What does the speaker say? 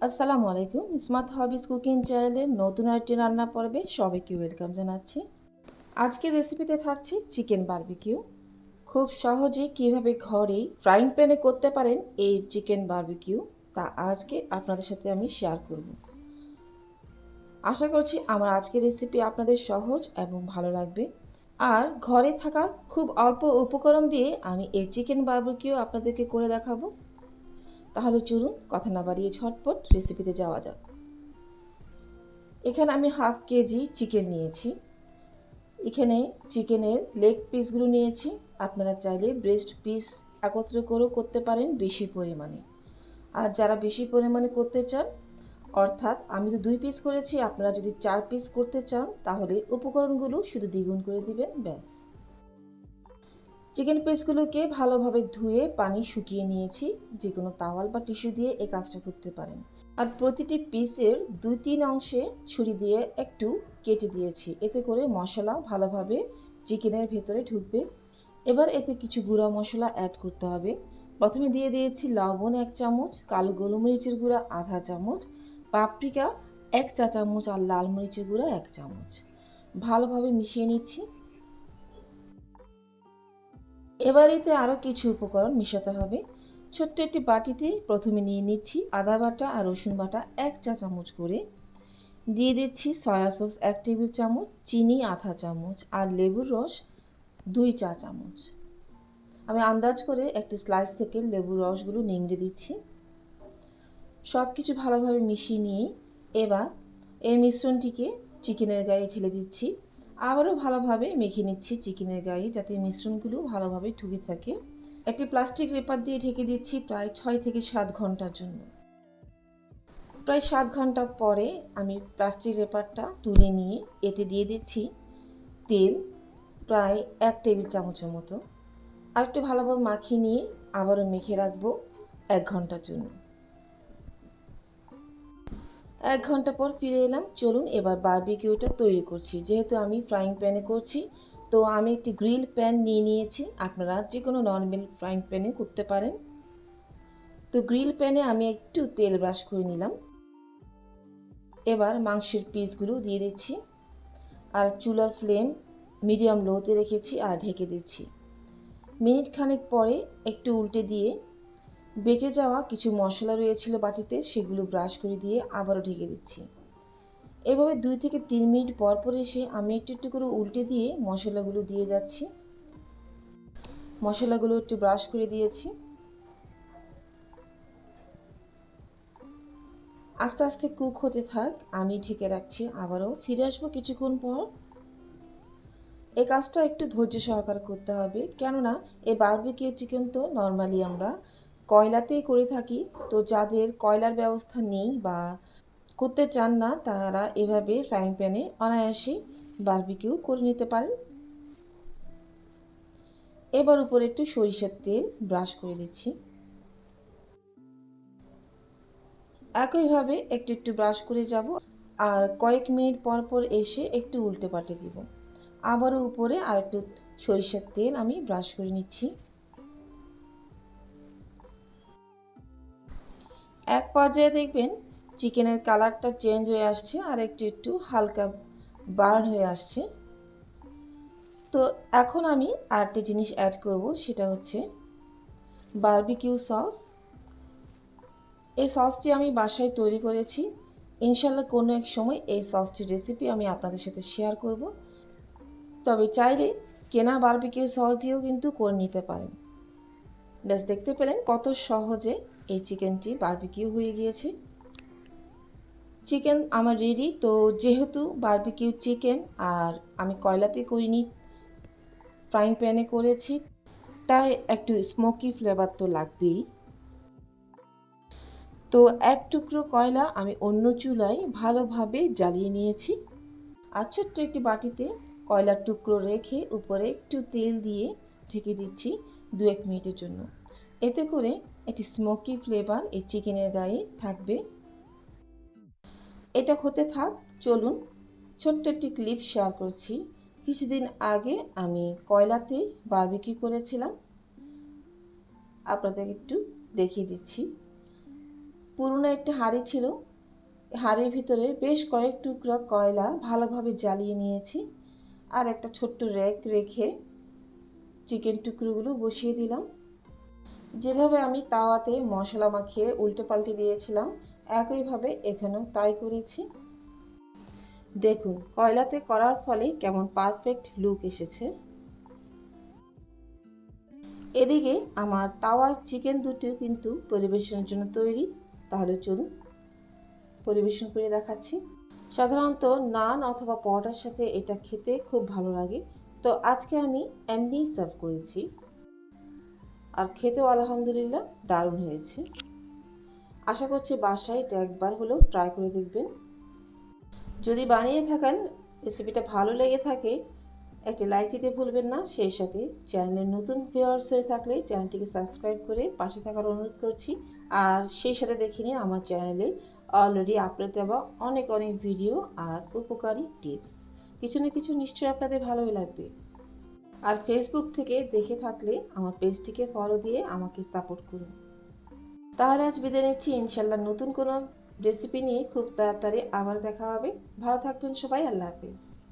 আসসালামু আলাইকুম। স্মার্ট হবিস কুকিং চ্যানেলের নতুন আরেকটি রান্না পর্বে সবাইকে ওয়েলকাম জানাচ্ছি। আজকের রেসিপিতে থাকছে চিকেন বারবিকিউ। খুব সহজে কীভাবে ঘরেই ফ্রাইং প্যানে করতে পারেন এই চিকেন বারবিকিউ তা আজকে আপনাদের সাথে আমি শেয়ার করব। আশা করছি আমার আজকের রেসিপি আপনাদের সহজ এবং ভালো লাগবে। আর ঘরে থাকা খুব অল্প উপকরণ দিয়ে আমি এই চিকেন বারবিকিউ আপনাদেরকে করে দেখাবো। তাহলে চলুন কথা না বাড়িয়ে ঝটপট রেসিপিতে যাওয়া যাক। এখানে আমি হাফ কেজি চিকেন নিয়েছি। এখানে চিকেনের লেগ পিসগুলো নিয়েছি। আপনারা চাইলে ব্রেস্ট পিস একত্র করেও করতে পারেন বেশি পরিমাণে। আর যারা বেশি পরিমাণে করতে চান, অর্থাৎ আমি তো দুই পিস করেছি, আপনারা যদি চার পিস করতে চান, তাহলে উপকরণগুলো শুধু দ্বিগুণ করে দিবেন, ব্যাস। চিকেন পিসগুলোকে ভালোভাবে ধুয়ে পানি শুকিয়ে নিয়েছি, যে কোনো তাওয়াল বা টিস্যু দিয়ে এই কাজটা করতে পারেন। আর প্রতিটি পিসের দুই তিন অংশে ছুরি দিয়ে একটু কেটে দিয়েছি। এতে করে মশলা ভালোভাবে চিকেনের ভেতরে ঢুকবে। এবার এতে কিছু গুঁড়া মশলা অ্যাড করতে হবে। প্রথমে দিয়ে দিয়েছি লবণ এক চামচ, কালো গোলমরিচের গুঁড়া আধা চামচ পাপরিকা এক চা চামচ আর লাল মরিচের গুঁড়া এক চামচ। ভালোভাবে মিশিয়ে নিচ্ছি। এবার এতে আরও কিছু উপকরণ মিশাতে হবে। ছোট্ট একটি বাটিতে প্রথমে নিয়ে নিচ্ছি আদা বাটা আর রসুন বাটা এক চা চামচ করে। দিয়ে দিচ্ছি সয়া সস এক টেবিল চামচ, চিনি আধা চামচ আর লেবুর রস দুই চা চামচ। আমি আন্দাজ করে একটি স্লাইস থেকে লেবুর রসগুলো নিংড়ে দিচ্ছি। সব কিছু ভালোভাবে মিশিয়ে নিয়ে এবার এই মিশ্রণটিকে চিকেনের গায়ে ঢেলে দিচ্ছি। আবারও ভালোভাবে মেখে নিচ্ছি চিকেনের গায়ে যাতে মিশ্রণগুলো ভালোভাবে ঠুকে থাকে। একটি প্লাস্টিক রেপার দিয়ে ঢেকে দিচ্ছি প্রায় ছয় থেকে সাত ঘণ্টার জন্য। প্রায় সাত ঘণ্টা পরে আমি প্লাস্টিক রেপারটা তুলে নিয়ে এতে দিয়ে দিচ্ছি তেল প্রায় এক টেবিল চামচের মতো। আর একটু ভালোভাবে মাখিয়ে নিয়ে আবারও মেখে রাখব এক ঘণ্টার জন্য। এক ঘণ্টা পর ফিরে এলাম। চলুন, এবার বারবিকিউটা তৈরি করছি। যেহেতু আমি ফ্রাইং প্যানে করছি, তো আমি একটি গ্রিল প্যান নিয়ে নিয়েছি। আপনারা যে কোনো নর্মাল ফ্রাইং প্যানে করতে পারেন। তো গ্রিল প্যানে আমি একটু তেল ব্রাশ করে নিলাম। এবার মাংসের পিসগুলো দিয়ে দিচ্ছি। আর চুলার ফ্লেম মিডিয়াম লোতে রেখেছি আর ঢেকে দিচ্ছি। মিনিট খানেক পরে একটু উল্টে দিয়ে বেঁচে যাওয়া কিছু মশলা রয়েছিল বাটিতে, সেগুলো ব্রাশ করে দিয়ে আবারও ঢেকে দিচ্ছি। এভাবে দুই থেকে তিন মিনিট পর পর এসে আমি একটু একটু করে উল্টে দিয়ে মশলাগুলো দিয়ে যাচ্ছি। মশলাগুলো একটু ব্রাশ করে দিয়েছি। আস্তে আস্তে কুক হতে থাক, আমি ঢেকে রাখছি আবারও। ফিরে আসব কিছুক্ষণ পর। এই কাজটা একটু ধৈর্য সহকারে করতে হবে, কেননা এই বারবিকিউ চিকেন তো নর্মালি আমরা কয়লাতেই করে থাকি, তো যাদের কয়লার ব্যবস্থা নেই বা করতে চান না, তারা এভাবে ফ্রাইং প্যানে অনায়াসে বারবিকিউ করে নিতে পারেন। এবার উপরে একটু সরিষার তেল ব্রাশ করে দিচ্ছি। একইভাবে একটু একটু ব্রাশ করে যাব আর কয়েক মিনিট পর পর এসে একটু উল্টে পাল্টে দিব। আবারও উপরে আর একটু সরিষার তেল আমি ব্রাশ করে নিচ্ছি। এক পর্যায়ে দেখবেন চিকেনের কালারটা চেঞ্জ হয়ে আসছে আর একটু একটু হালকা বার্ন হয়ে আসছে। তো এখন আমি আরেকটি জিনিস অ্যাড করব, সেটা হচ্ছে বারবিকিউ সস এই সসটি আমি বাসায় তৈরি করেছি। ইনশাল্লাহ কোনো এক সময় এই সসটির রেসিপি আমি আপনাদের সাথে শেয়ার করব। তবে চাইলে কেনা বারবিকিউ সস দিয়েও কিন্তু করে নিতে পারেন। ব্যাস, দেখতে পেলেন কত সহজে এই চিকেনটি বারবিকিউ হয়ে গিয়েছে। চিকেন আমার রেডি তো যেহেতু বারবিকিউ চিকেন আর আমি কয়লাতে করিনি ফ্রাইং প্যানে করেছি, তাই একটু স্মোকি ফ্লেভার তো লাগবেই। তো এক টুকরো কয়লা আমি অন্য চুলায় ভালোভাবে জ্বালিয়ে নিয়েছি। আর ছোট্ট একটি বাটিতে কয়লার টুকরো রেখে উপরে একটু তেল দিয়ে ঢেকে দিচ্ছি দু এক মিনিটের জন্য। এতে করে একটি স্মোকি ফ্লেভার এই চিকেনের গায়ে থাকবে। এটা হতে থাক, চলুন ছোট্ট একটি ক্লিপ শেয়ার করছি। কিছুদিন আগে আমি কয়লাতে বারবিকি করেছিলাম। আপনাদের একটু দেখিয়ে দিচ্ছি। পুরনো একটি হাঁড়ি ছিল। হাঁড়ির ভিতরে বেশ কয়েক টুকরা কয়লা ভালোভাবে জ্বালিয়ে নিয়েছি আর একটা ছোট্ট র্যাক রেখে চিকেন টুকরোগুলো বসিয়ে দিলাম। যেভাবে আমি তাওয়াতে মশলা মাখিয়ে উল্টে পাল্টে দিয়েছিলাম, একইভাবে এখানেও তাই করেছি। দেখুন, কয়লাতে করার ফলে কেমন পারফেক্ট লুক এসেছে। এদিকে আমার তাওয়ার চিকেন দুটো কিন্তু পরিবেশনের জন্য তৈরি। তাহলে চলুন পরিবেশন করে দেখাচ্ছি। সাধারণত নান অথবা পরোটার সাথে এটা খেতে খুব ভালো লাগে। তো আজকে আমি এমনিই সার্ভ করেছি। আর খেতেও আলহামদুলিল্লাহ দারুণ হয়েছে। আশা করছি বাসায় এটা একবার হলেও ট্রাই করে দেখবেন। যদি বানিয়ে থাকেন রেসিপিটা ভালো লেগে থাকে, একটি লাইক দিতে ভুলবেন না। সেই সাথে চ্যানেলের নতুন ভিউয়ার্স হয়ে থাকলে চ্যানেলটিকে সাবস্ক্রাইব করে পাশে থাকার অনুরোধ করছি। আর সেই সাথে দেখে নিন আমার চ্যানেলে অলরেডি আপলোড দেওয়া অনেক অনেক ভিডিও আর উপকারী টিপস কিছু না কিছু নিশ্চয়ই আপনাদের ভালোই লাগবে। আর ফেসবুক থেকে দেখে থাকলে আমার পেজটিকে ফলো দিয়ে আমাকে সাপোর্ট করুন। তাহলে আজ বিদায় নিচ্ছি। ইনশাল্লাহ নতুন কোনো রেসিপি নিয়ে খুব তাড়াতাড়ি আবার দেখা হবে। ভালো থাকবেন সবাই। আল্লাহ হাফিজ।